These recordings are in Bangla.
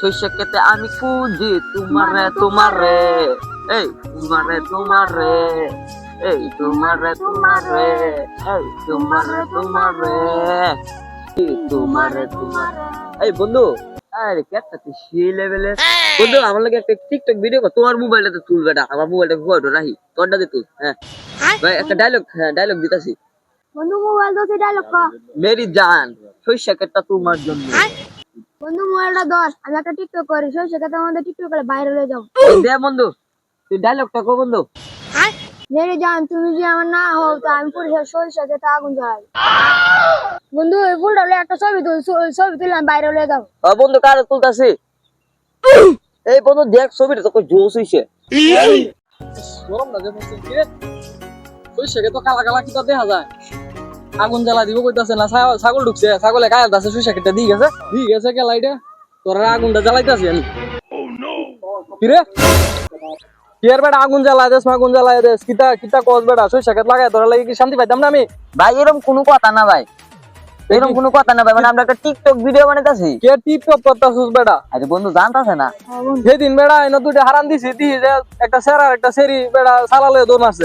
শস্য খেতে আমি খুঁজি তোমারে তোমারে। এই তোমারে তোমারে। এই তোমারে তোমারে। এই তোমারে তোমারে। এই তোমারে তোমারে। এই বন্ধু আরে কেটটা তুই সেই লেভেলের বন্ধু আমার লাগে একটা টিকটক ভিডিও কর। তোমার মোবাইলটাতে তুল বেটা আমার মোবাইলটা ফটো রাখি তোরটা দে তুই হ্যাঁ। ভাই একটা ডায়লগ হ্যাঁ ডায়লগ দিতাছি। বন্ধু মোবাইল তো ডায়লগ ক মেরি জান খেতটা তোমার জন্য। বন্ধু মোবাইলটা দশ আমি একটা টিকটক করি সেই সেক্ষেত্রে আমাদের টিকটক করে বাইরে হয়ে যাব। দে বন্ধু তুই ডায়লগটা কো বন্ধু। মেরে জান তুমি যদি আমার না হও তো আমি পুরো সরিষা খেতে আগুন জ্বালাই। বন্ধু এই ফুলটা হলে একটা ছবি তুল ছবি তুললাম বাইরে হয়ে যাব। ও বন্ধু কার তুলতাছি? এই বন্ধু দেখ ছবিটা তো কই জোস হইছে। গরম না যে বলছে কি ওই তো কালা কালা কিতা দেখা যায়। আগুন জ্বালা দিব কইতাছে না, ছাগল ঢুকছে, ছাগলে গায়ে আছে শুষা কেটে দিয়ে গেছে দিয়ে গেছে কে লাইটে তোরা আগুনটা জ্বালাইতাছি। আমি কিরে কিয়ার বেটা, আগুন জ্বালা দেশ আগুন জ্বালাই দেশ কিতা কিতা কস বেটা সুইসা কেটে লাগাই তোরা লাগি কি শান্তি পাইতাম না আমি? ভাই এরকম কোনো কথা না ভাই। এরকম কোনো কথা না ভাই মানে আমরা একটা টিকটক ভিডিও বানাইতাছি। কে টিপ টপ করতাছিস বেটা? আরে বন্ধু জানতাছে না। সেদিন বেড়া এনে দুইটা হারান দিছি যে একটা সেরা আর একটা সেরি বেড়া সালালে দৌড় মারছে।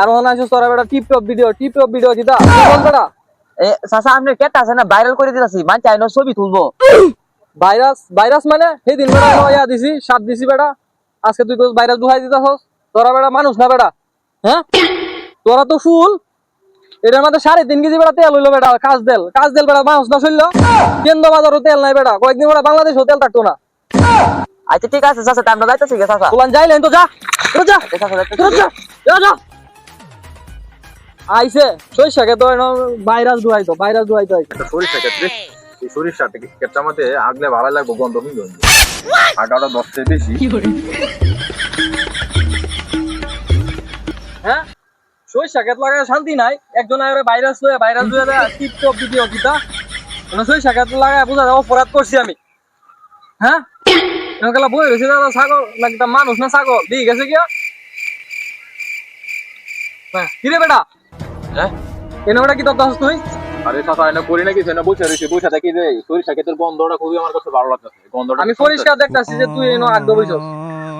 আর আছে তোরা বেড়া tip top video top video কিতা বল বেড়া এ চাচা আপনি কেটে আছে না ভাইরাল করে দিতাছি মানে চাইনো ছবি তুলবো। ভাইরাস ভাইরাস মানে? সেদিন ইয়া দিছি সাত দিছি বেড়া আজকে তুই ভাইরাস দুহাই দিতাছস। তোরা বেড়া মানুষ না বেড়া হ্যাঁ? তোরা তো ফুল। এটার মধ্যে সাড়ে তিন কেজি বেড়া তেল হইল বেড়া কাজ দেল কাজ দেল বেড়া মানুষ না চলল কেন্দ্র বাজারও তেল নাই বেড়া। কয়েকদিন বেড়া বাংলাদেশও তেল থাকতো না। আচ্ছা ঠিক আছে চাচা তা আমরা যাইতাছি গে চাচা। তোলান যাইলেন তো যা। যা। যা। যা। আইছে। সইসাকে তো ভাইরাস দুহাইতো ভাইরাস দুহাইতো আইছে। একটা সরিষা ক্ষেত্রে এই সরিষাটা ক্ষেত্রে আমাদের আগলে ভালো লাগবে গন্ধ গন্ধ আগাটা দশটায় বেশি। হ্যাঁ? লাগায় শান্তি নাই। একজন আরে ভাইরাস লয়ে ভাইরাস লয়ে দেয় টিকটক ভিডিও কিতা। মানে লাগায় বুঝা যায় অপরাধ করছি আমি। হ্যাঁ? বই রয়েছে দাদা ছাগল মানুষ না ছাগল? দিয়ে গেছে কি কিরে বেটা? হ্যাঁ? এনে বেটা কি তত্ত্ব তুই? আরে চাচা এনে করি নাকি সেনে বসে রয়েছে বসে থাকি যে সরিষা ক্ষেত্রের গন্ধটা খুবই আমার কাছে ভালো লাগতেছে। গন্ধটা আমি পরিষ্কার দেখতাছি যে তুই এনো আগ বইছস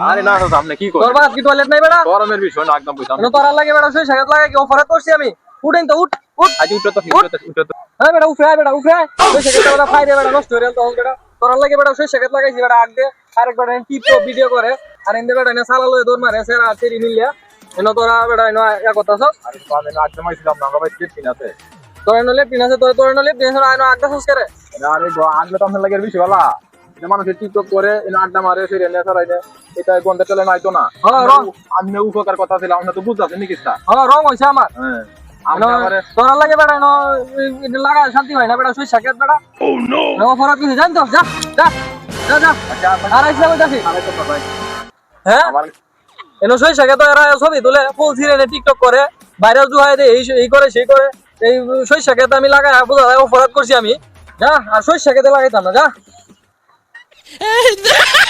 আরে না চাচা আপনি কি তোর করেন কি টয়লেট নাই বেটা গরমের বিষয় না একদম বুঝলাম তোর আর লাগে বেটা সইসা খেত লাগায় কি অপরাধ করছি আমি? উঠেন তো উঠ উঠ আজ উঠে তো উঠে। তো তো। হ্যাঁ বেটা উফরে আয় উফরে আয়। সইসা খেত বেটা ফাই দে নষ্ট হয়ে গেল তখন বেটা তোর আর লাগে লাগাইছি বেটা আগ দে। আরেক বেটা টিপ ভিডিও করে। আর এনে বেটা এনে সালা লয়ে দৌড় মারে সেরা তেরি মিলিয়া এনো তোরা বেটা এনো ইয়া করতাছস আরে তো আমি না মাইছিলাম না ভাই টিপ আছে। তোর এনো লেপ আছে তোর তোর এনো লেপ আছে আইনো আগদা সস করে। আরে তো লাগে বেশি ভালো মানুষের টিকটক করে এনে আড্ডা মারে সেই রেনে ছাড়াই এটা গন্ধ চলে নাই তো না। হ্যাঁ, রং। আমি উপকার কথা ছিল আমরা তো বুঝতে নাকি তা হ্যাঁ রং হইছে আমার। হ্যাঁ। এনো তোর লাগে লাগা শান্তি হয় না বেটা সইসা খেত বেটা ও নো এনো অপরাধ কিছু জান তো যা যা যা যা। আর আইসা কইতাছি আরে তো ভাই হ্যাঁ? আমার এনো সই এরা ছবি তুলে ফুল ছিঁড়ে টিকটক করে ভাইরাল জুহাই দে এই এই করে সেই করে। এই সাকে আমি লাগাই বোঝা যায় অপরাধ করছি আমি। যা আর সাকে লাগাইতাম না যা। And